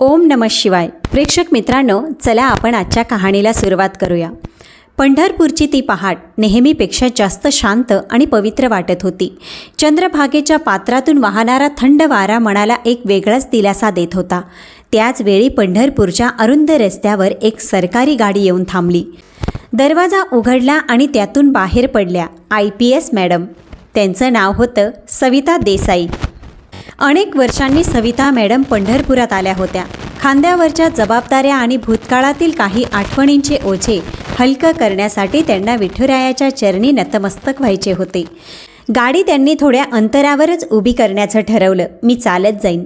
ओम नम शिवाय. प्रेक्षक मित्रांनो चला आपण आजच्या कहाणीला सुरुवात करूया. पंढरपूरची ती पहाट नेहमीपेक्षा जास्त शांत आणि पवित्र वाटत होती. चंद्रभागेच्या पात्रातून वाहणारा थंड वारा मनाला एक वेगळाच दिलासा देत होता. त्याच वेळी पंढरपूरच्या अरुंद रस्त्यावर एक सरकारी गाडी येऊन थांबली. दरवाजा उघडला आणि त्यातून बाहेर पडल्या आय पी एस मॅडम. त्यांचं नाव होतं सविता देसाई. अनेक वर्षांनी सविता मॅडम पंढरपुरात आल्या होत्या. खांद्यावरच्या जबाबदाऱ्या आणि भूतकाळातील काही आठवणींचे ओझे हलकं करण्यासाठी त्यांना विठुरायाच्या चरणी नतमस्तक व्हायचे होते. गाडी त्यांनी थोड्या अंतरावरच उभी करण्याचं ठरवलं. मी चालत जाईन.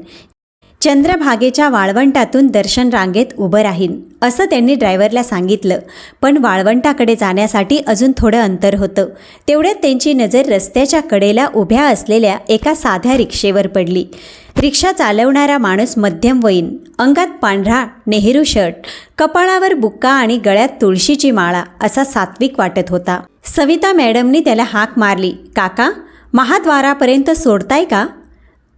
चंद्रभागेच्या वाळवंटातून दर्शन रांगेत उभं राहीन असं त्यांनी ड्रायव्हरला सांगितलं. पण वाळवंटाकडे जाण्यासाठी अजून थोडं अंतर होतं. तेवढ्यात त्यांची नजर रस्त्याच्या कडेला उभ्या असलेल्या एका साध्या रिक्षेवर पडली. रिक्षा चालवणारा माणूस मध्यमवयीन अंगात पांढरा नेहरू शर्ट कपाळावर बुक्का आणि गळ्यात तुळशीची माळा असा सात्विक वाटत होता. सविता मॅडमनी त्याला हाक मारली काका महाद्वारापर्यंत सोडताय का?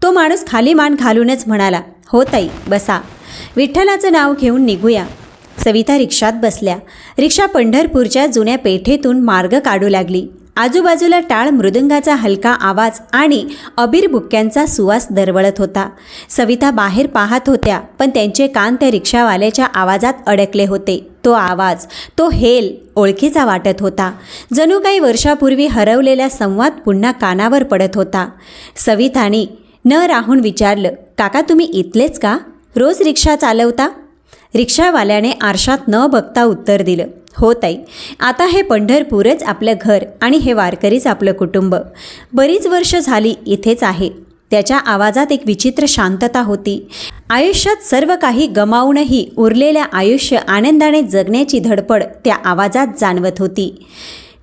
तो माणूस खाली मान घालूनच म्हणाला हो ताई बसा. विठ्ठलाचं नाव घेऊन निघूया. सविता रिक्षात बसल्या. रिक्षा पंढरपूरच्या जुन्या पेठेतून मार्ग काढू लागली. आजूबाजूला टाळ मृदुंगाचा हलका आवाज आणि अबीर बुक्क्यांचा सुवास दरवळत होता. सविता बाहेर पाहत होत्या पण त्यांचे कान त्या रिक्षावाल्याच्या आवाजात अडकले होते. तो आवाज तो हेल ओळखीचा वाटत होता. जणू काही वर्षापूर्वी हरवलेला संवाद पुन्हा कानावर पडत होता. सवितानी न राहून विचारलं काका तुम्ही इथलेच का? रोज रिक्षा चालवता? रिक्षावाल्याने आरशात न बघता उत्तर दिलं हो ताई. आता हे पंढरपूरच आपलं घर आणि हे वारकरीच आपलं कुटुंब. बरीच वर्ष झाली इथेच आहे. त्याच्या आवाजात एक विचित्र शांतता होती. आयुष्यात सर्व काही गमावूनही उरलेल्या आयुष्य आनंदाने जगण्याची धडपड त्या आवाजात जाणवत होती.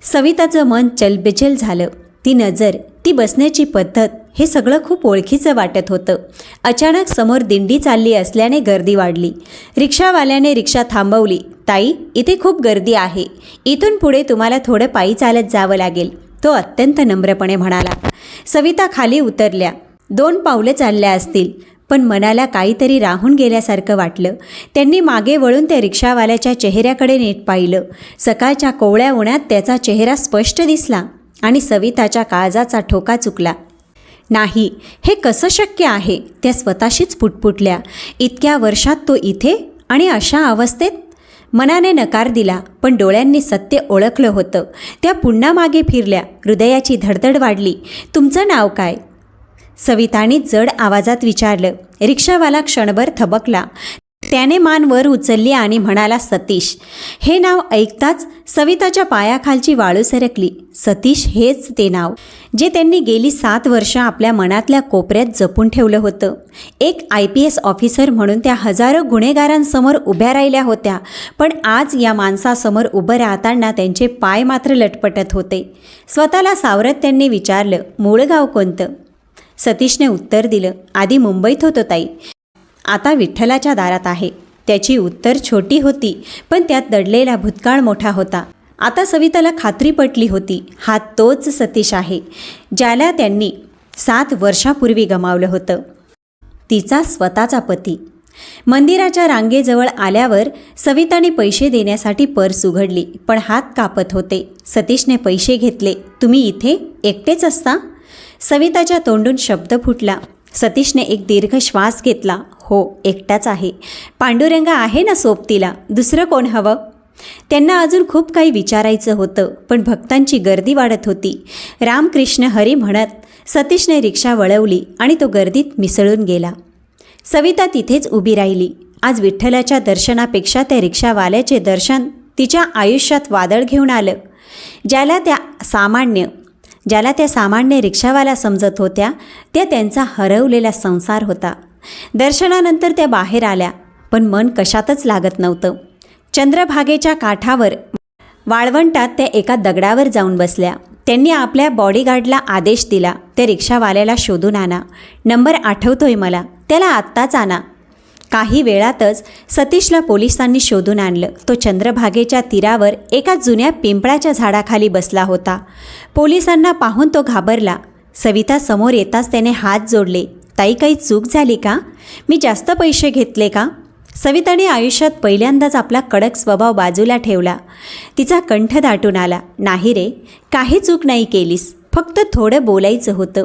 सविताचं मन चलबिचल झालं. ती नजर ती बसण्याची पद्धत हे सगळं खूप ओळखीचं वाटत होतं. अचानक समोर दिंडी चालली असल्याने गर्दी वाढली. रिक्षावाल्याने रिक्षा थांबवली ताई इथे खूप गर्दी आहे. इथून पुढे तुम्हाला थोडं पायी चालत जावं लागेल तो अत्यंत नम्रपणे म्हणाला. सविता खाली उतरल्या. दोन पावलं चालल्या असतील पण मनाला काहीतरी राहून गेल्यासारखं वाटलं. त्यांनी मागे वळून त्या रिक्षावाल्याच्या चेहऱ्याकडे नीट पाहिलं. सकाळच्या कोवळ्या उन्हात त्याचा चेहरा स्पष्ट दिसला. आणि सविताच्या काळजाचा ठोका चुकला. नाही हे कसं शक्य आहे? त्या स्वतःशीच पुटपुटल्या. इतक्या वर्षात तो इथे आणि अशा अवस्थेत? मनाने नकार दिला पण डोळ्यांनी सत्य ओळखलं होतं. त्या पुन्हा मागे फिरल्या. हृदयाची धडधड वाढली. तुमचं नाव काय? सविताने जड आवाजात विचारलं. रिक्षावाला क्षणभर थबकला. त्याने मान वर उचलली आणि म्हणाला सतीश. हे नाव ऐकताच सविताच्या पायाखालची वाळू सरकली. सतीश हेच ते नाव. जे त्यांनी गेली सात वर्ष आपल्या मनातल्या कोपऱ्यात जपून ठेवलं होतं. एक आय पी एस ऑफिसर म्हणून त्या हजारो गुन्हेगारांसमोर उभ्या राहिल्या होत्या पण आज या माणसासमोर उभं राहताना त्यांचे पाय मात्र लटपटत होते. स्वतःला सावरत त्यांनी विचारलं मूळ गाव कोणतं? सतीशने उत्तर दिलं आधी मुंबईत होतो ताई. आता विठ्ठलाच्या दारात आहे. त्याची उत्तर छोटी होती पण त्यात दडलेला भूतकाळ मोठा होता. आता सविताला खात्री पटली होती हा तोच सतीश आहे ज्याला त्यांनी सात वर्षापूर्वी गमावलं होतं. तिचा स्वतःचा पती. मंदिराच्या रांगेजवळ आल्यावर सविताने पैसे देण्यासाठी पर्स उघडली पण हात कापत होते. सतीशने पैसे घेतले तुम्ही इथे एकटेच असता? सविताच्या तोंडून शब्द फुटला. सतीशने एक दीर्घ श्वास घेतला. हो एकटाच आहे. पांडुरंगा आहे ना सोबतीला? दुसरं कोण हवं? त्यांना अजून खूप काही विचारायचं होतं पण भक्तांची गर्दी वाढत होती. रामकृष्ण हरी म्हणत सतीशने रिक्षा वळवली आणि तो गर्दीत मिसळून गेला. सविता तिथेच उभी राहिली. आज विठ्ठलाच्या दर्शनापेक्षा त्या रिक्षावाल्याचे दर्शन तिच्या आयुष्यात वादळ घेऊन आलं. ज्याला त्या सामान्य ज्याला त्या सामान्य रिक्षावाला समजत होत्या त्या त्यांचा हरवलेला संसार होता. दर्शनानंतर त्या बाहेर आल्या पण मन कशातच लागत नव्हतं. चंद्रभागेच्या काठावर वाळवंटात त्या एका दगडावर जाऊन बसल्या. त्यांनी आपल्या बॉडीगार्डला आदेश दिला त्या रिक्षावाल्याला शोधून आणा. नंबर आठवतोय मला. त्याला आत्ताच आणा. काही वेळातच सतीशला पोलिसांनी शोधून आणलं. तो चंद्रभागेच्या तीरावर एका जुन्या पिंपळाच्या झाडाखाली बसला होता. पोलिसांना पाहून तो घाबरला. सविता समोर येताच त्याने हात जोडले. ताई काही चूक झाली का? मी जास्त पैसे घेतले का? सविताने आयुष्यात पहिल्यांदाच आपला कडक स्वभाव बाजूला ठेवला. तिचा कंठ दाटून आला. नाही रे काही चूक नाही केलीस. फक्त थोडं बोलायचं होतं.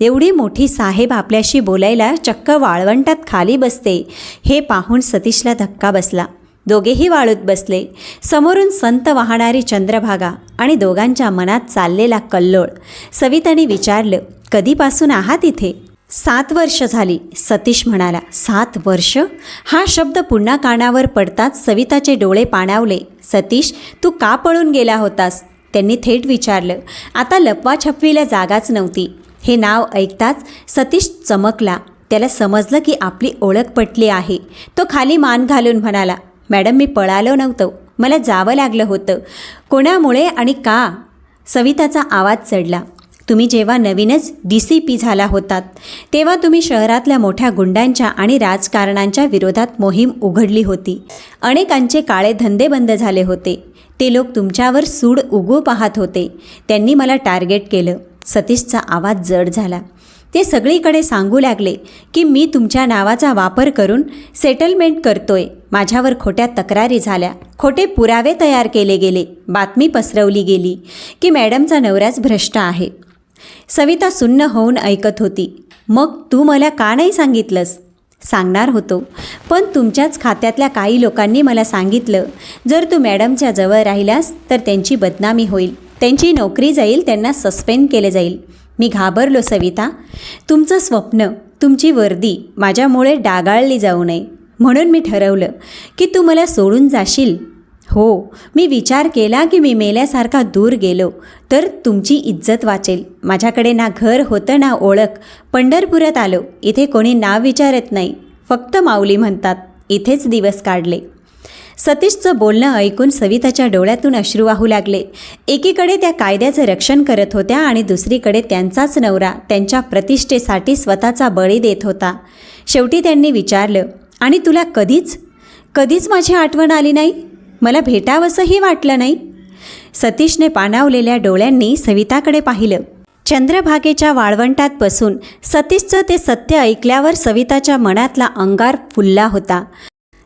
एवढी मोठी साहेब आपल्याशी बोलायला चक्क वाळवंटात खाली बसते. हे पाहून सतीशला धक्का बसला. दोघेही वाळूत बसले. समोरून संत वाहणारी चंद्रभागा आणि दोघांच्या मनात चाललेला कल्लोळ. सविताने विचारलं कधीपासून आहात इथे? सात वर्ष झाली. सतीश म्हणाला सात वर्ष? हा शब्द पुन्हा कानावर पडताच सविताचे डोळे पाणावले. सतीश तू का पळून गेला होतास त्यांनी थेट विचारलं. आता लपवाछपवीला जागाच नव्हती. हे नाव ऐकताच सतीश चमकला. त्याला समजलं की आपली ओळख पटली आहे. तो खाली मान घालून म्हणाला मॅडम मी पळालो नव्हतं. मला जावं लागलं होतं. कोणामुळे आणि का? सविताचा आवाज चढला. तुम्ही जेव्हा नवीनच डी सी पी झाला होतात तेव्हा तुम्ही शहरातल्या मोठ्या गुंडांच्या आणि राजकारणांच्या विरोधात मोहीम उघडली होती. अनेकांचे काळे धंदे बंद झाले होते. ते लोक तुमच्यावर सूड उगू पाहत होते. त्यांनी मला टार्गेट केलं. सतीशचा आवाज जड झाला. ते सगळीकडे सांगू लागले की मी तुमच्या नावाचा वापर करून सेटलमेंट करतोय. माझ्यावर खोट्या तक्रारी झाल्या. खोटे पुरावे तयार केले गेले. बातमी पसरवली गेली की मॅडमचा नवराच भ्रष्ट आहे. सविता सुन्न होऊन ऐकत होती. मग तू मला का नाही सांगितलंस? सांगणार होतो. पण तुमच्याच खात्यातल्या काही लोकांनी मला सांगितलं जर तू मॅडमच्या जवळ राहिलास तर त्यांची बदनामी होईल. त्यांची नोकरी जाईल त्यांना सस्पेंड केले जाईल. मी घाबरलो सविता. तुमचं स्वप्न तुमची वर्दी माझ्यामुळे डागाळली जाऊ नये. म्हणून मी ठरवलं की तू मला सोडून जाशील. हो मी विचार केला की मी मेल्यासारखा दूर गेलो तर तुमची इज्जत वाचेल. माझ्याकडे ना घर होतं ना ओळख. पंढरपुरात आलो इथे कोणी नाव विचारत नाही. फक्त माऊली म्हणतात इथेच दिवस काढले. सतीशचं बोलणं ऐकून सविताच्या डोळ्यातून अश्रू वाहू लागले. एकीकडे त्या कायद्याचं रक्षण करत होत्या आणि दुसरीकडे त्यांचाच नवरा त्यांच्या प्रतिष्ठेसाठी स्वतःचा बळी देत होता. शेवटी त्यांनी विचारलं आणि तुला कधीच? कधीच माझी आठवण आली नाही? मला भेटावंसंही वाटलं नाही. सतीशने पाणावलेल्या डोळ्यांनी सविताकडे पाहिलं. चंद्रभागेच्या वाळवंटात बसून सतीशचं ते सत्य ऐकल्यावर सविताच्या मनातला अंगार फुलला होता.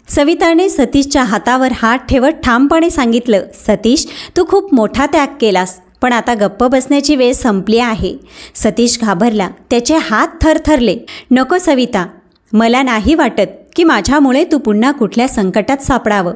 सविताने सतीशच्या हातावर हात ठेवत ठामपणे सांगितलं सतीश तू खूप मोठा त्याग केलास पण आता गप्प बसण्याची वेळ संपली आहे. सतीश घाबरला त्याचे हात थरथरले. नको सविता मला नाही वाटत की माझ्यामुळे तू पुन्हा कुठल्या संकटात सापडावं.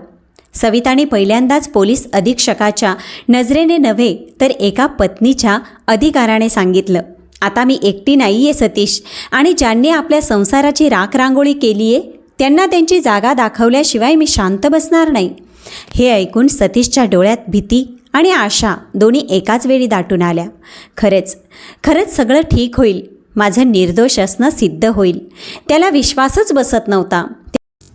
सविताने पहिल्यांदाच पोलीस अधीक्षकाच्या नजरेने नव्हे तर एका पत्नीच्या अधिकाराने सांगितलं. आता मी एकटी नाही आहे सतीश. आणि ज्यांनी आपल्या संसाराची राख रांगोळी केली आहे त्यांना त्यांची जागा दाखवल्याशिवाय मी शांत बसणार नाही. हे ऐकून सतीशच्या डोळ्यात भीती आणि आशा दोन्ही एकाच वेळी दाटून आल्या. खरंच खरंच सगळं ठीक होईल. माझं निर्दोष असणं सिद्ध होईल. त्याला विश्वासच बसत नव्हता.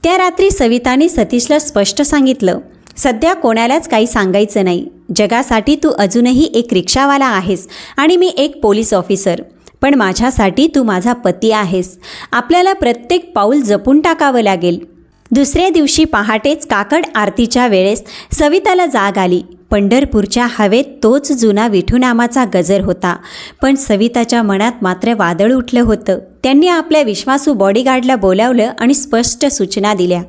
त्या रात्री सविताने सतीशला स्पष्ट सांगितलं सध्या कोणालाच काही सांगायचं नाही. जगासाठी तू अजूनही एक रिक्षावाला आहेस आणि मी एक पोलीस ऑफिसर. पण माझ्यासाठी तू माझा पती आहेस. आपल्याला प्रत्येक पाऊल जपून टाकावं लागेल. दुसऱ्या दिवशी पहाटेच काकड आरतीच्या वेळेस सविताला जाग आली. पंढरपूरच्या हवेत तोच जुना विठूनामाचा गजर होता. पण सविताच्या मनात मात्र वादळ उठलं होतं. त्यांनी आपल्या विश्वासू बॉडीगार्डला बोलावलं आणि स्पष्ट सूचना दिल्या.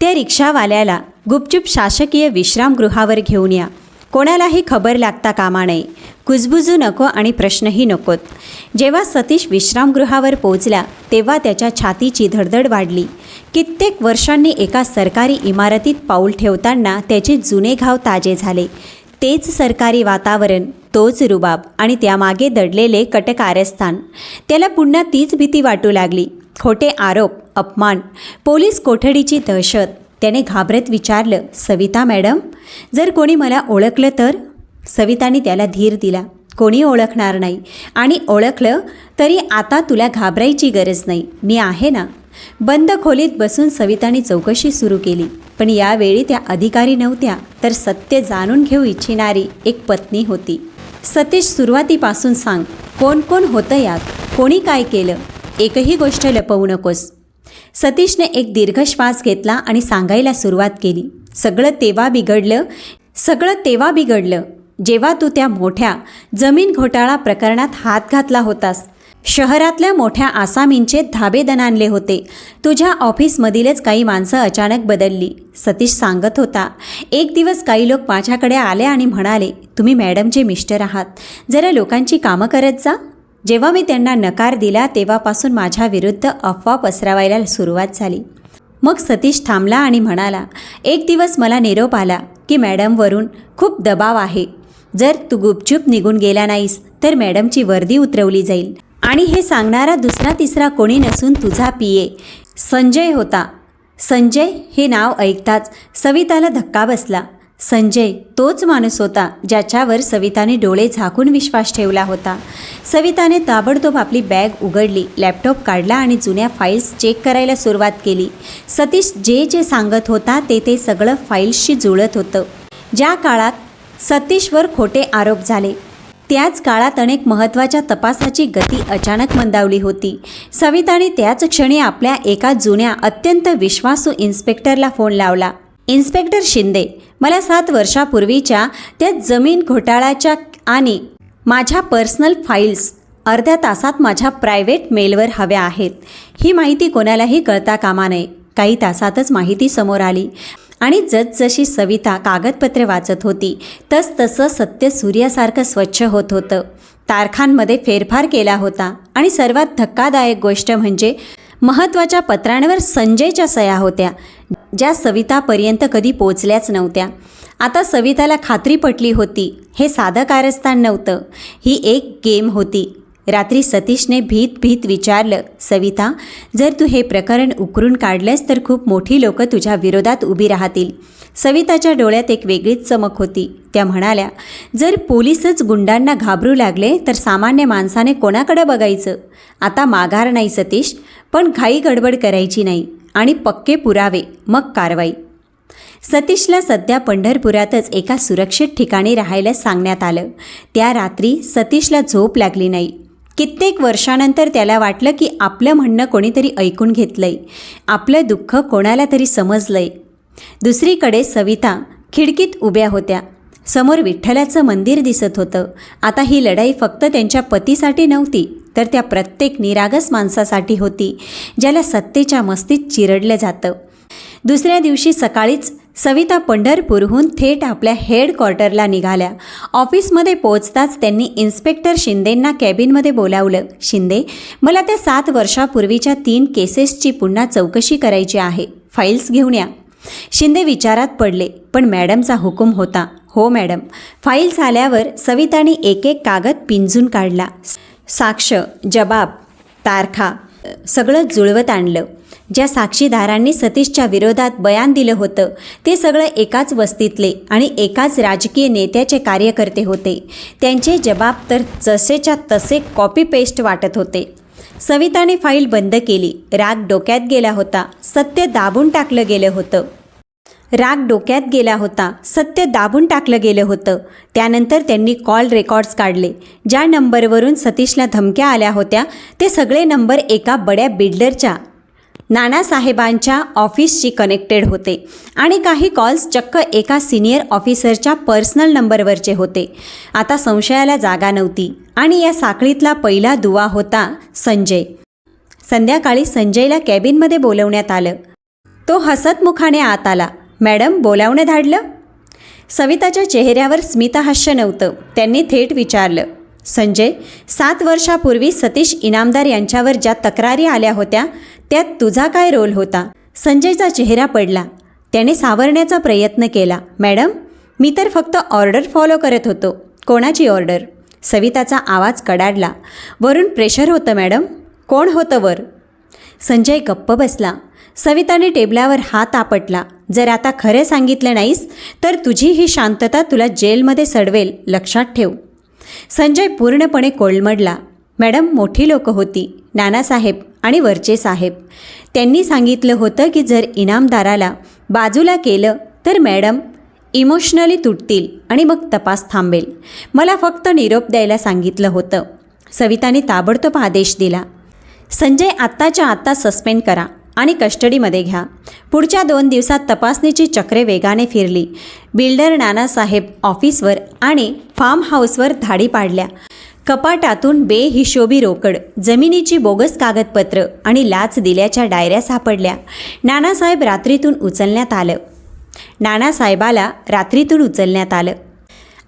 त्या रिक्षावाल्याला गुपचूप शासकीय विश्रामगृहावर घेऊन या. कोणालाही खबर लागता कामा नये. कुजबुजू नको आणि प्रश्नही नकोत. जेव्हा सतीश विश्रामगृहावर पोहोचला तेव्हा त्याच्या छातीची धडधड वाढली. कित्येक वर्षांनी एका सरकारी इमारतीत पाऊल ठेवताना त्याचे जुने घाव ताजे झाले. तेच सरकारी वातावरण तोच रुबाब आणि त्यामागे दडलेले कटकारस्थान. त्याला पुन्हा तीच भीती वाटू लागली. खोटे आरोप अपमान पोलीस कोठडीची दहशत. त्याने घाबरत विचारलं सविता मॅडम जर कोणी मला ओळखलं तर? सविताने त्याला धीर दिला. कोणी ओळखणार नाही. आणि ओळखलं तरी आता तुला घाबरायची गरज नाही. मी आहे ना? बंद खोलीत बसून सविताने चौकशी सुरू केली. पण यावेळी त्या अधिकारी नव्हत्या तर सत्य जाणून घेऊ इच्छिणारी एक पत्नी होती. सतीश सुरुवातीपासून सांग कोण कोण होतं यात? कोणी काय केलं? एकही गोष्ट लपवू नकोस. सतीशने एक दीर्घ श्वास घेतला आणि सांगायला सुरुवात केली. सगळं तेव्हा बिघडलं सगळं तेव्हा बिघडलं. जेव्हा तू त्या मोठ्या जमीन घोटाळा प्रकरणात हात घातला होतास. शहरातल्या मोठ्या आसामींचे धाबे दणानले होते. तुझ्या ऑफिसमधीलच काही माणसं अचानक बदलली. सतीश सांगत होता एक दिवस काही लोक माझ्याकडे आले आणि म्हणाले तुम्ही मॅडमचे मिस्टर आहात. जरा लोकांची कामं करत जा. जेव्हा मी त्यांना नकार दिला तेव्हापासून माझ्या विरुद्ध अफवा पसरवायला सुरुवात झाली. मग सतीश थांबला आणि म्हणाला एक दिवस मला निरोप आला की मॅडमवरून खूप दबाव आहे. जर तू गुपचूप निघून गेला नाहीस तर मॅडमची वर्दी उतरवली जाईल. आणि हे सांगणारा दुसरा तिसरा कोणी नसून तुझा पिये संजय होता. संजय हे नाव ऐकताच सविताला धक्का बसला. संजय तोच माणूस होता ज्याच्यावर सविताने डोळे झाकून विश्वास ठेवला होता. सविताने ताबडतोब आपली बॅग उघडली लॅपटॉप काढला आणि जुन्या फाईल्स चेक करायला सुरुवात केली. सतीश जे जे सांगत होता ते ते सगळं फाईल्सशी जुळत होतं. ज्या काळात सतीशवर खोटे आरोप झाले त्याच काळात अनेक महत्त्वाच्या तपासाची गती अचानक मंदावली होती. सविताने त्याच क्षणी आपल्या एका जुन्या अत्यंत विश्वासू इन्स्पेक्टरला फोन लावला. इन्स्पेक्टर शिंदे मला सात वर्षापूर्वीच्या त्या जमीन घोटाळ्याच्या आणि माझ्या पर्सनल फाईल्स अर्ध्या तासात माझ्या प्रायव्हेट मेलवर हव्या आहेत. ही माहिती कोणालाही कळता कामा नये. काही तासातच माहिती समोर आली आणि जसजशी सविता कागदपत्रे वाचत होती तसतसं सत्य सूर्यासारखं स्वच्छ होत होतं. तारखांमध्ये फेरफार केला होता आणि सर्वात धक्कादायक गोष्ट म्हणजे महत्त्वाच्या पत्रांवर संजयच्या सया होत्या. ज्या सवितापर्यंत कधी पोचल्याच नव्हत्या. आता सविताला खात्री पटली होती हे साधं कारस्थान नव्हतं. ही एक गेम होती. रात्री सतीशने भीत भीत विचारलं सविता जर तू हे प्रकरण उकरून काढलंस तर खूप मोठी लोकं तुझ्या विरोधात उभी राहतील. सविताच्या डोळ्यात एक वेगळीच चमक होती. त्या म्हणाल्या जर पोलीसच गुंडांना घाबरू लागले तर सामान्य माणसाने कोणाकडे बघायचं? आता माघार नाही सतीश पण घाई गडबड करायची नाही. आणि पक्के पुरावे मग कारवाई. सतीशला सध्या पंढरपुरातच एका सुरक्षित ठिकाणी राहायला सांगण्यात आलं. त्या रात्री सतीशला झोप लागली नाही. कित्येक वर्षानंतर त्याला वाटलं की आपलं म्हणणं कोणीतरी ऐकून घेतलंय. आपलं दुःख कोणाला तरी समजलंय. दुसरीकडे सविता खिडकीत उभ्या होत्या. समोर विठ्ठलाचं मंदिर दिसत होतं. आता ही लढाई फक्त त्यांच्या पतीसाठी नव्हती तर त्या प्रत्येक निरागस माणसासाठी होती ज्याला सत्तेच्या मस्तीत चिरडलं जातं. दुसऱ्या दिवशी सकाळीच सविता पंढरपूरहून थेट आपल्या हेडक्वार्टरला निघाल्या. ऑफिसमध्ये पोहोचताच त्यांनी इन्स्पेक्टर शिंदेंना कॅबिनमध्ये बोलावलं शिंदे मला त्या सात वर्षापूर्वीच्या तीन केसेसची पुन्हा चौकशी करायची आहे. फाईल्स घेऊन या. शिंदे विचारात पडले पण मॅडमचा हुकूम होता. हो मॅडम. फाईल्स आल्यावर सविताने एक एक कागद पिंजून काढला. साक्ष जबाब तारखा सगळं जुळवत आणलं. ज्या साक्षीदारांनी सतीशच्या विरोधात बयान दिलं होतं ते सगळं एकाच वस्तीतले आणि एकाच राजकीय नेत्याचे कार्यकर्ते होते. त्यांचे जबाब तर जसेच्या तसे कॉपी पेस्ट वाटत होते. सविताने फाईल बंद केली. राग डोक्यात गेला होता. सत्य दाबून टाकलं गेलं होतं. राग डोक्यात गेला होता. सत्य दाबून टाकलं गेलं होतं. त्यानंतर त्यांनी कॉल रेकॉर्ड्स काढले. ज्या नंबरवरून सतीशला धमक्या आल्या होत्या ते सगळे नंबर एका बड्या बिल्डरच्या नानासाहेबांच्या ऑफिसशी कनेक्टेड होते आणि काही कॉल्स चक्क एका सिनियर ऑफिसरच्या पर्सनल नंबरवरचे होते. आता संशयाला जागा नव्हती आणि या साखळीतला पहिला दुवा होता संजय. संध्याकाळी संजयला कॅबिनमध्ये बोलवण्यात आलं. तो हसतमुखाने आत आला. मॅडम बोलावणं धाडलं. सविताच्या चेहऱ्यावर स्मितहास्य नव्हतं. त्यांनी थेट विचारलं संजय सात वर्षापूर्वी सतीश इनामदार यांच्यावर ज्या तक्रारी आल्या होत्या त्यात तुझा काय रोल होता? संजयचा चेहरा पडला. त्याने सावरण्याचा प्रयत्न केला मॅडम मी तर फक्त ऑर्डर फॉलो करत होतो. कोणाची ऑर्डर? सविताचा आवाज कडाडला. वरून प्रेशर होतं मॅडम. कोण होतं वर? संजय गप्प बसला. सविताने टेबलावर हात आपटला. जर आता खरं सांगितलं नाहीस तर तुझी ही शांतता तुला जेलमध्ये सडवेल लक्षात ठेव. संजय पूर्णपणे कोलमडला. मॅडम मोठी लोकं होती. नानासाहेब आणि वरचे साहेब. त्यांनी सांगितलं होतं की जर इनामदाराला बाजूला केलं तर मॅडम इमोशनली तुटतील आणि मग तपास थांबेल. मला फक्त निरोप द्यायला सांगितलं होतं. सविताने ताबडतोब आदेश दिला. संजय आत्ताच्या आत्ता सस्पेंड करा. आणि कस्टडीमध्ये घ्या. पुढच्या दोन दिवसात तपासणीची चक्रे वेगाने फिरली. बिल्डर नानासाहेब ऑफिसवर आणि फार्म हाऊसवर धाडी पाडल्या. कपाटातून बेहिशोबी रोकड जमिनीची बोगस कागदपत्र आणि लाच दिल्याच्या डायऱ्या सापडल्या. नानासाहेब रात्रीतून उचलण्यात आलं. नानासाहेबाला रात्रीतून उचलण्यात आलं.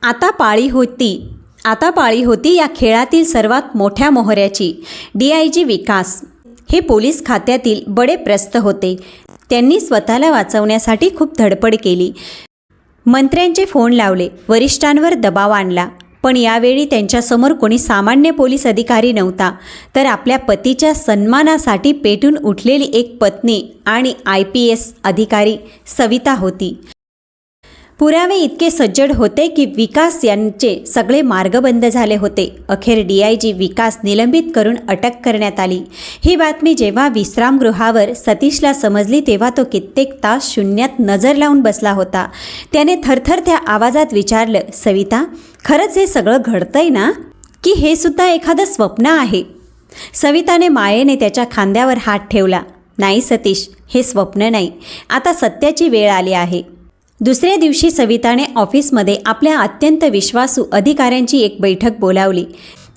आता पाळी होती. आता पाळी होती या खेळातील सर्वात मोठ्या मोहऱ्याची. डी आय जी विकास. हे पोलीस खात्यातील बडे प्रस्त होते. त्यांनी स्वतःला वाचवण्यासाठी खूप धडपड केली. मंत्र्यांचे फोन लावले वरिष्ठांवर दबाव आणला. पण यावेळी त्यांच्यासमोर कोणी सामान्य पोलीस अधिकारी नव्हता तर आपल्या पतीच्या सन्मानासाठी पेटून उठलेली एक पत्नी आणि आय पी एस अधिकारी सविता होती. पुरावे इतके सज्जड होते की विकास यांचे सगळे मार्ग बंद झाले होते. अखेर डी आय जी विकास निलंबित करून अटक करण्यात आली. ही बातमी जेव्हा विश्रामगृहावर सतीशला समजली तेव्हा तो कित्येक तास शून्यात नजर लावून बसला होता. त्याने थरथर त्या आवाजात विचारलं सविता खरंच हे सगळं घडतंय ना? की हे सुद्धा एखादं स्वप्न आहे? सविताने मायेने त्याच्या खांद्यावर हात ठेवला. नाही सतीश हे स्वप्न नाही. आता सत्याची वेळ आली आहे. दुसऱ्या दिवशी सविताने ऑफिसमध्ये आपल्या अत्यंत विश्वासू अधिकाऱ्यांची एक बैठक बोलावली.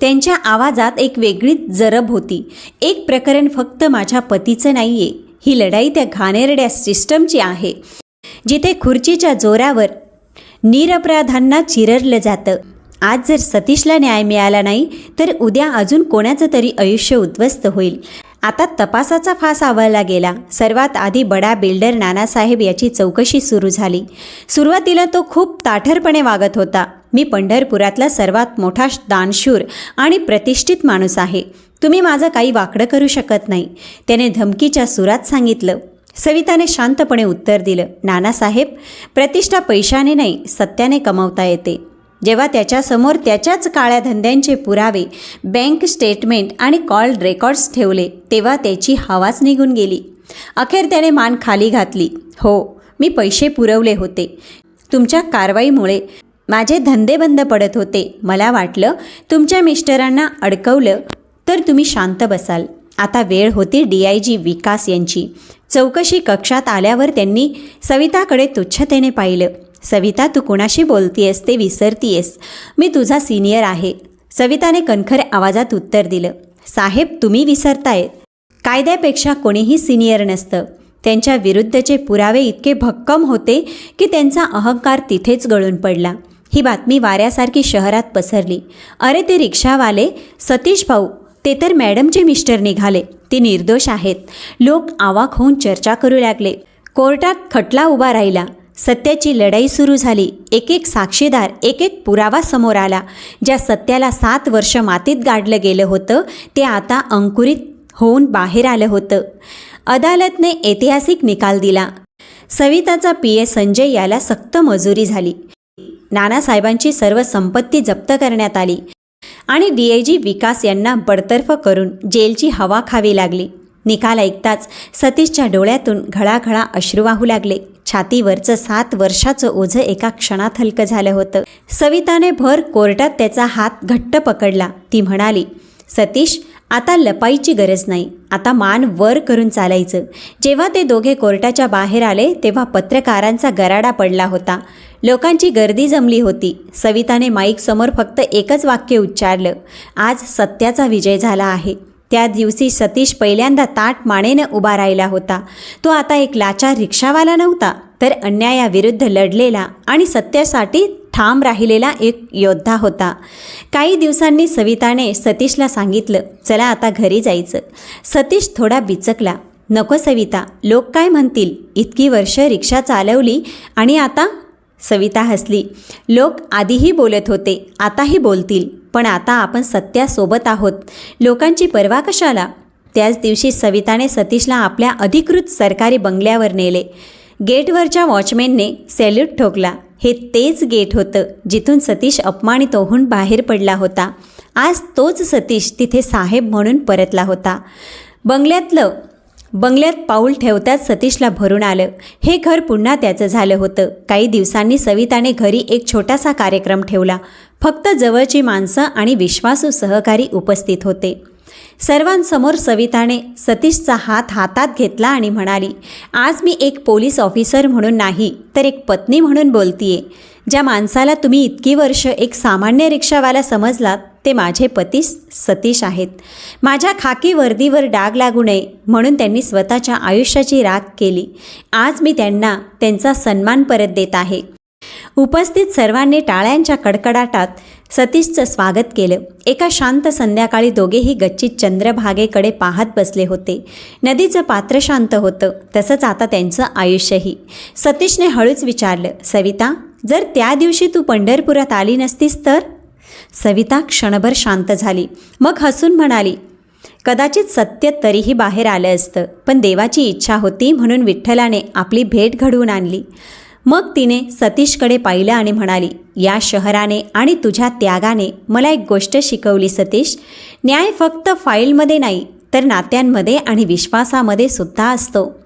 त्यांच्या आवाजात एक वेगळीच जरब होती. एक प्रकरण फक्त माझ्या पतीचं नाही आहे ही लढाई त्या घाणेरड्या सिस्टमची आहे. जिथे खुर्चीच्या जोरावर निरपराधांना चिररलं जातं. आज जर सतीशला न्याय मिळाला नाही तर उद्या अजून कोणाचं तरी आयुष्य उद्ध्वस्त होईल. आता तपासाचा फास आवळला गेला. सर्वात आधी बडा बिल्डर नानासाहेब याची चौकशी सुरू झाली. सुरुवातीला तो खूप ताठरपणे वागत होता. मी पंढरपुरातला सर्वात मोठा दानशूर आणि प्रतिष्ठित माणूस आहे. तुम्ही माझं काही वाकडं करू शकत नाही. त्याने धमकीच्या सुरात सांगितलं. सविताने शांतपणे उत्तर दिलं. नानासाहेब प्रतिष्ठा पैशाने नाही सत्याने कमावता येते. जेव्हा त्याच्यासमोर त्याच्याच काळ्या धंद्यांचे पुरावे बँक स्टेटमेंट आणि कॉल रेकॉर्ड्स ठेवले तेव्हा त्याची हवाच निघून गेली. अखेर त्याने मान खाली घातली. हो मी पैसे पुरवले होते. तुमच्या कारवाईमुळे माझे धंदे बंद पडत होते. मला वाटलं तुमच्या मिस्टरांना अडकवलं तर तुम्ही शांत बसाल. आता वेळ होती डी आय जी विकास यांची. चौकशी कक्षात आल्यावर त्यांनी सविताकडे तुच्छतेने पाहिलं. सविता तू कुणाशी बोलतीयस? ते विसरतीयस. मी तुझा सिनियर आहे. सविताने कणखर आवाजात उत्तर दिलं. साहेब तुम्ही विसरताय. कायद्यापेक्षा कोणीही सिनियर नसतं. त्यांच्या विरुद्धचे पुरावे इतके भक्कम होते की त्यांचा अहंकार तिथेच गळून पडला. ही बातमी वाऱ्यासारखी शहरात पसरली. अरे ते रिक्षावाले? सतीश भाऊ ते तर मॅडमचे मिस्टर निघाले. ते निर्दोष आहेत. लोक आवाक होऊन चर्चा करू लागले. कोर्टात खटला उभा राहिला. सत्याची लढाई सुरू झाली. एक एक साक्षीदार एक एक पुरावा समोर आला. ज्या सत्याला सात वर्ष मातीत गाडलं गेलं होतं ते आता अंकुरित होऊन बाहेर आलं होतं. अदालतने ऐतिहासिक निकाल दिला. सविताचा पी. ए. संजय याला सक्त मजुरी झाली. नानासाहेबांची सर्व संपत्ती जप्त करण्यात आली आणि डी. जी. विकास यांना बडतर्फ करून जेलची हवा खावी लागली. निकाल ऐकताच सतीशच्या डोळ्यातून घळाघळा अश्रू वाहू लागले. छातीवरचं सात वर्षाचं ओझं एका क्षणात हलकं झालं होतं. सविताने भर कोर्टात त्याचा हात घट्ट पकडला. ती म्हणाली सतीश आता लपाईची गरज नाही. आता मान वर करून चालायचं. जेव्हा ते दोघे कोर्टाच्या बाहेर आले तेव्हा पत्रकारांचा गराडा पडला होता. लोकांची गर्दी जमली होती. सविताने माईकसमोर फक्त एकच वाक्य उच्चारलं. आज सत्याचा विजय झाला आहे. त्या दिवशी सतीश पहिल्यांदा ताट मानेनं उभा राहिला होता. तो आता एक लाचार रिक्षावाला नव्हता तर अन्यायाविरुद्ध लढलेला आणि सत्यासाठी ठाम राहिलेला एक योद्धा होता. काही दिवसांनी सविताने सतीशला सांगितलं चला आता घरी जायचं. सतीश थोडा बिचकला. नको सविता लोक काय म्हणतील? इतकी वर्ष रिक्षा चालवली आणि आता? सविता हसली. लोक आधीही बोलत होते आताही बोलतील. पण आता आपण सत्यासोबत आहोत. लोकांची पर्वा कशाला? त्याच दिवशी सविताने सतीशला आपल्या अधिकृत सरकारी बंगल्यावर नेले. गेटवरच्या वॉचमॅनने सॅल्यूट ठोकला. हे तेच गेट होतं जिथून सतीश अपमानित होऊन बाहेर पडला होता. आज तोच सतीश तिथे साहेब म्हणून परतला होता. बंगल्यातलं बंगल्यात पाऊल ठेवताच सतीशला भरून आलं. हे घर पुन्हा त्याचं झालं होतं. काही दिवसांनी सविताने घरी एक छोटासा कार्यक्रम ठेवला. फक्त जवळची माणसं आणि विश्वासू सहकारी उपस्थित होते. सर्वांसमोर सविताने सतीशचा हात हातात घेतला आणि म्हणाली आज मी एक पोलीस ऑफिसर म्हणून नाही तर एक पत्नी म्हणून बोलतीये. ज्या माणसाला तुम्ही इतकी वर्ष एक सामान्य रिक्षावाला समजलात ते माझे पती सतीश आहेत. माझ्या खाकी वर्दीवर डाग लागू नये म्हणून त्यांनी स्वतःच्या आयुष्याची राख केली. आज मी त्यांना त्यांचा सन्मान परत देत आहे. उपस्थित सर्वांनी टाळ्यांच्या कडकडाटात सतीशचं स्वागत केलं. एका शांत संध्याकाळी दोघेही गच्चीत चंद्रभागेकडे पाहत बसले होते. नदीचं पात्र शांत होतं. तसंच आता त्यांचं आयुष्यही. सतीशने हळूच विचारलं सविता जर त्या दिवशी तू पंढरपुरात आली नसतीस तर? सविता क्षणभर शांत झाली. मग हसून म्हणाली कदाचित सत्य तरीही बाहेर आलं असतं पण देवाची इच्छा होती म्हणून विठ्ठलाने आपली भेट घडवून आणली. मग तिने सतीशकडे पाहिलं आणि म्हणाली या शहराने आणि तुझ्या त्यागाने मला एक गोष्ट शिकवली सतीश. न्याय फक्त फाईलमध्ये नाही तर नात्यांमध्ये आणि विश्वासामध्ये सुद्धा असतो.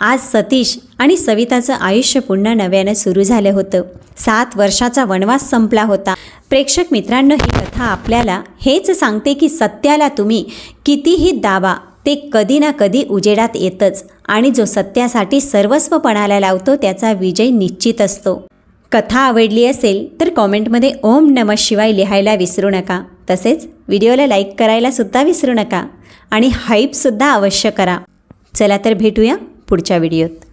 आज सतीश आणि सविताचं आयुष्य पुन्हा नव्यानं सुरू झालं होतं. सात वर्षाचा वनवास संपला होता. प्रेक्षक मित्रांनो ही कथा आपल्याला हेच सांगते की सत्याला तुम्ही कितीही दावा ते कधी ना कधी उजेडात येतच आणि जो सत्यासाठी सर्वस्व पणाला लावतो त्याचा विजय निश्चित असतो. कथा आवडली असेल तर कॉमेंटमध्ये ओम नम शिवाय लिहायला विसरू नका. तसेच व्हिडिओला लाईक करायलासुद्धा विसरू नका आणि हाईपसुद्धा अवश्य करा. चला तर भेटूया पुढच्या व्हिडिओत.